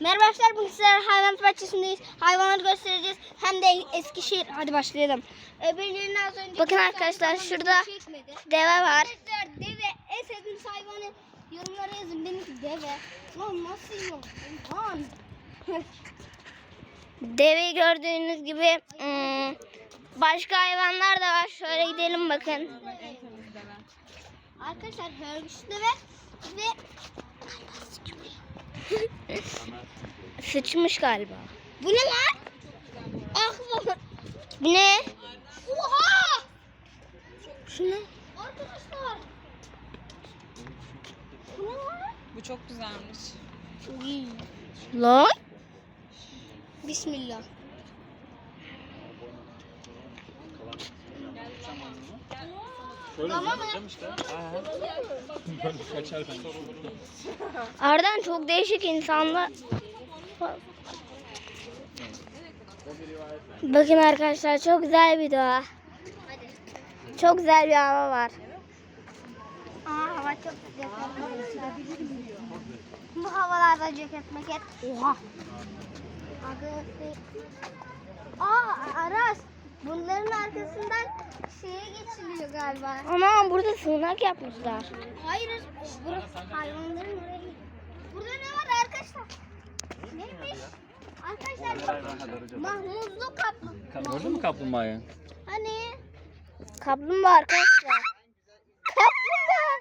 Merhaba arkadaşlar bugün sizlere hayvanat bahçesindeyiz. Hayvanları göstereceğiz. Hem de Eskişehir. Hadi başlayalım. Öbürlerini az önce Bakın arkadaşlar, şurada çekmedi. Deve var. Arkadaşlar deve en sevdiğiniz hayvanı yorumlara yazın. Benimki deve. Lan nasıl yok? Lan. Deveyi gördüğünüz gibi ım, başka hayvanlar da var. Şöyle gidelim bakın. Arkadaşlar hörgüçlü deve ve Sıçmış galiba. bu ne lan? Ah baba. Bu ne? Oha! Şu ne? Arkadaşlar. Bu ne lan? Bu çok güzelmiş. İyi. Lan? Bismillah. Tamam mı? Ardından çok değişik insanlar. Bakın arkadaşlar çok güzel bir doğa. Çok güzel bir hava var. Aa hava çok güzel. Bu havalarda ceket meket. Oha. Aa Aras. Bunların arkasından şeye geçiliyor galiba. Ama burada sığınak yapmışlar. Hayır. Burası hayvanların oraya. Burada ne var arkadaşlar? Neymiş? Arkadaşlar mahmuzlu kaplı. Gördün mü kaplumbağayı? Hani? Kaplumbağa arkadaşlar. Kaplumbağa.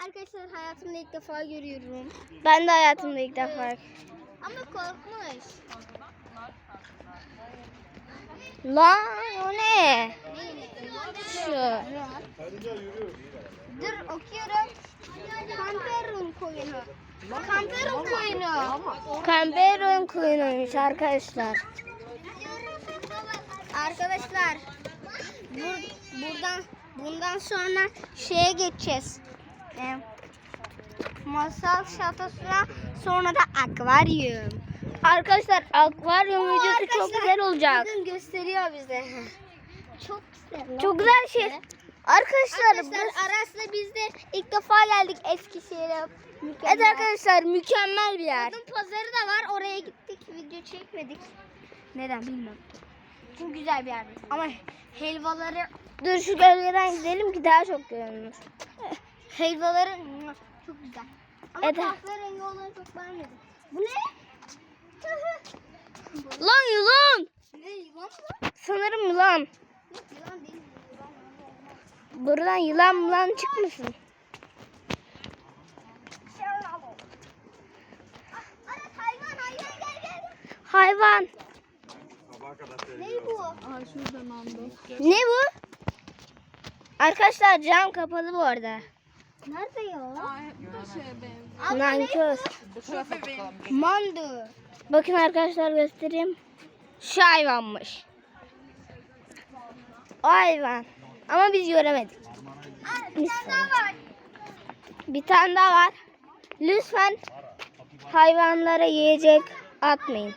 Arkadaşlar hayatımda ilk defa görüyorum. ben de hayatımda ilk defa. Ama korkmuş. Lan o ne? Şu. Dur okuyorum. Kamperun koyunu. Kamperun koyunu. Kamberon kuyunuymuş arkadaşlar. Arkadaşlar bur- buradan bundan sonra şeye geçeceğiz. Ee, masal şatosuna sonra da akvaryum. Arkadaşlar akvaryum Oo, videosu çok arkadaşlar, güzel olacak. Bakın gösteriyor bize. Çok güzel. Çok güzel şey. Arkadaşlar, Arkadaşlar bu- Aras'la biz de ilk defa geldik Eskişehir'e. Mükemmel. Evet arkadaşlar mükemmel bir yer. Kadın pazarı da var. Oraya gittik. Video çekmedik. Neden bilmiyorum. Çok güzel bir yer. Ama helvaları Dur şu gölgeden gidelim ki daha çok görünür. helvaları çok güzel. Ama Evet. kahverengi olanı çok beğenmedim. Bu ne? Lan yılan. ne yılan mı? Sanırım yılan. Yok yılan değil. Yılan. Buradan yılan yılan çıkmasın. Hayvan hayvan gel gel. Hayvan. Ne bu? Ne bu? Arkadaşlar cam kapalı bu arada. Nerede ya? Nankör. Mandu. Bakın arkadaşlar göstereyim. Şu hayvanmış. O hayvan. Ama biz göremedik. Aa, bir tane daha var. Bir tane daha var. Lütfen hayvanlara yiyecek atmayın.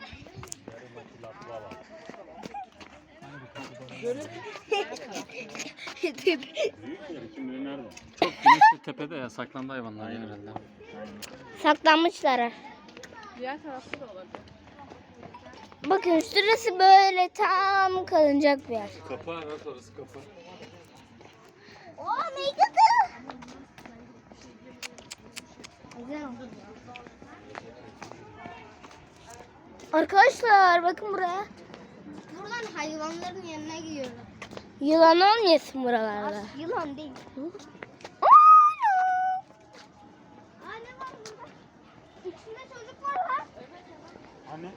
Çok güneşli tepede ya saklandı hayvanlar herhalde. Saklanmışlar. Diğer tarafta da olabilir. Bakın şurası böyle tam kalınacak bir yer. Kapı evet orası. Oo meydatı. Güzel oldu. Arkadaşlar bakın buraya. Buradan hayvanların yanına gidiyorum. Yılan olmayasın buralarda. Yılan değil. Aa ne var burada? İçinde çocuk var lan. Anne.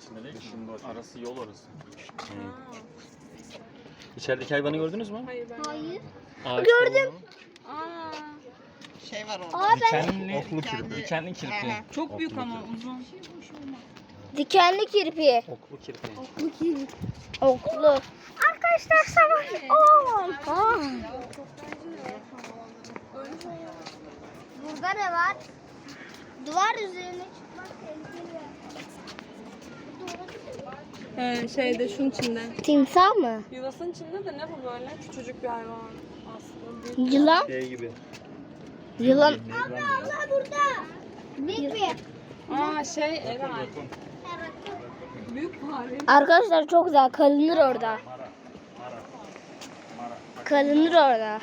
İçinde değil Dışında. Arası yol orası. İçerideki hayvanı gördünüz mü? Hayır ben. Hayır. Ağaç Gördüm. Aa, şey var orada. Aa ben Dikenli, oklu kirpi. Dikenli kirpi. çok büyük ama uzun. Dikenli kirpi. Oklu kirpi. Oklu. arkadaşlar savaş. Oo. Aa. Burada ne var? Duvar üzerine çıkmak tehlikeli. Ee, şeyde şunun içinde. Timsah mı? Yuvasının içinde de ne bu böyle? Küçücük bir hayvan aslında. Büyük. Yılan. Şey gibi. Yılan. Abla abla burada. Aa şey Eren. Büyük fare. Arkadaşlar çok güzel. Kalınır orada. Kalınır orada.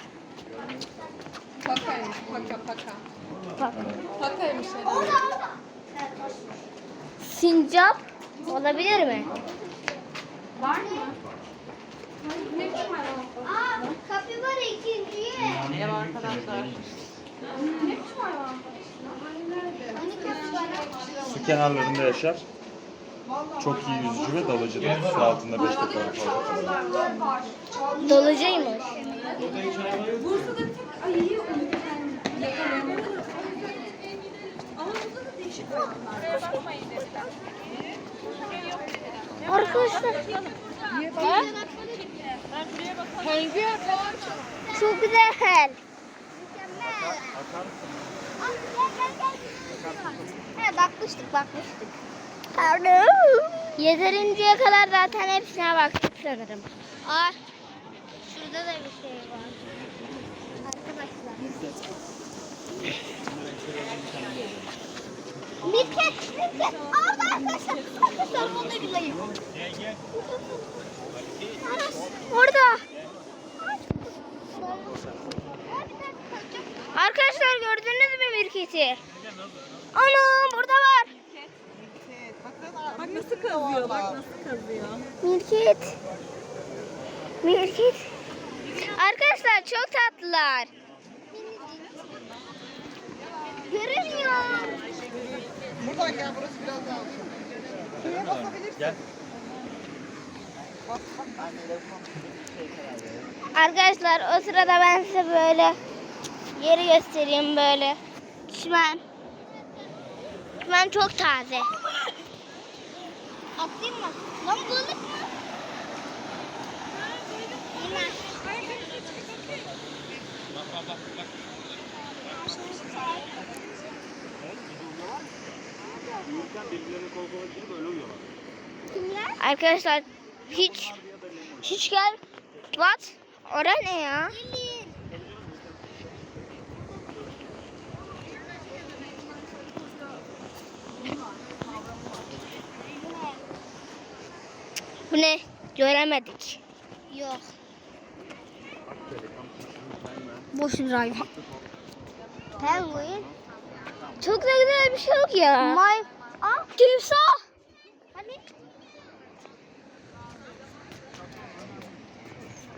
Pakaymış. Paka paka. Bak. Pakaymış Eren. Sincap olabilir mi? Var mı? Aa kapibara ikinciye. Merhaba arkadaşlar. Hani? Su kenarlarında yaşar. Çok iyi yüzücü ve dalıcıdır. Su altında 5 dakika fazla. Ha? Çok güzel. Mükemmel. Aa, gel gel gel. He bakmıştık bakmıştık. Yeterinceye kadar zaten hepsine baktık sanırım. Aa, şurada da bir şey var. Arkadaşlar. Mirket, Mirket. Aa arkadaşlar. Arkadaşlar bunu da bulayım. Orada. Arkadaşlar gördünüz mü mirketi? Anam burada var. Bak nasıl kazıyor bak nasıl kazıyor. Mirket. Mirket. Arkadaşlar çok tatlılar. Görünmüyor. Buradan gel burası biraz daha olsun. Şuraya basabilirsin. Gel. Arkadaşlar o sırada ben size böyle yeri göstereyim böyle. Çimen. Çimen çok taze. Atlayayım mı? Lan balık Kimler? Arkadaşlar hiç hiç gel. What? Ora ne ya? Gelin. Bu ne? Göremedik. Yok. Boş bir hayvan. Penguin. Çok da güzel bir şey yok ya. May. Aa, Timsah. hani?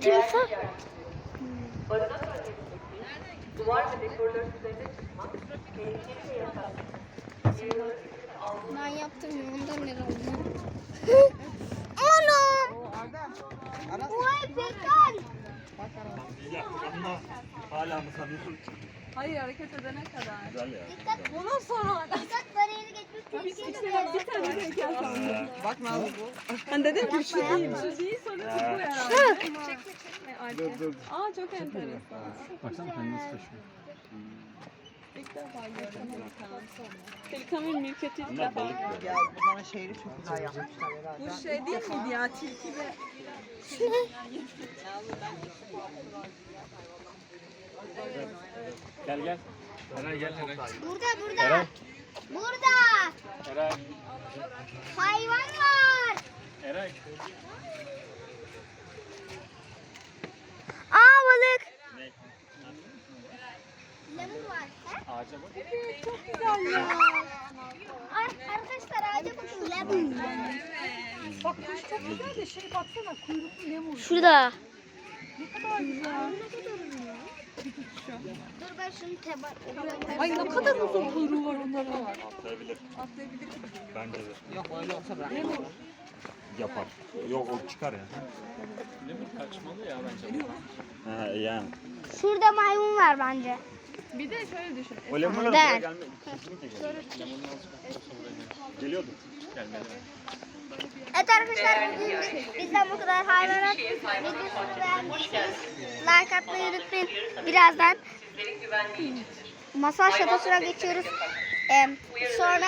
Timsah. Ben yaptım ya ondan ne oldu? Anam. O Arda. Aras. Vay. Bak Aras. Ama hala mı sanıyorsun? Hayır hareket edene kadar. Güzel ya. Dikkat. Ondan sonra Dikkat bariyeri Biz işte bir tane heykel sandım. Bak Nazlı bu. Ben dedim ki şu değil. Şu değil sonra bu herhalde. Çekme çekme. Aa çok enteresan. Baksana kendini nasıl taşıyor. İlk defa gördüm pelikan. Pelikanın mülkiyeti ilk defa gördüm. ya. Ya şehri çok güzel yapmışlar. Bu şey değil miydi ya tilki ve Gel gel. Eray gel Eray. Burada burada. Eray. Burada. Eray. Hayvan var. Eray. Aa balık. Lemur var. Ha? Ağaca bak. güzel ya. Ar- arkadaşlar ağaca bakın lemur. Bak kuş çok güzel de şey baksana kuyruklu lemur. Şurada. Dur ben şunu teba... Ay ne kadar uzun kuyruğu var onların. Atlayabilir. Atlayabilir geliyor. Bence de. Yok öyle olsa bırak. Yapar. Yok o çıkar ya. Lemur kaçmalı ya bence. Ha, yani. Şurada maymun var bence. Bir de şöyle düşün. O lemurlar buraya gelme. Kesinlikle gelmiyor. Geliyordu. Gelmedi. Evet arkadaşlar bugün bizden bu kadar hayvanat videosunu beğendiyseniz like atmayı unutmayın. Birazdan masal şatosuna geçiyoruz. Em, sonra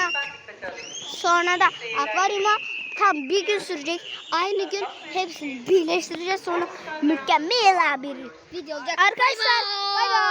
sonra da akvaryuma tam bir gün sürecek. Aynı gün hepsini birleştireceğiz. Sonra mükemmel bir video olacak. Arkadaşlar bay bay.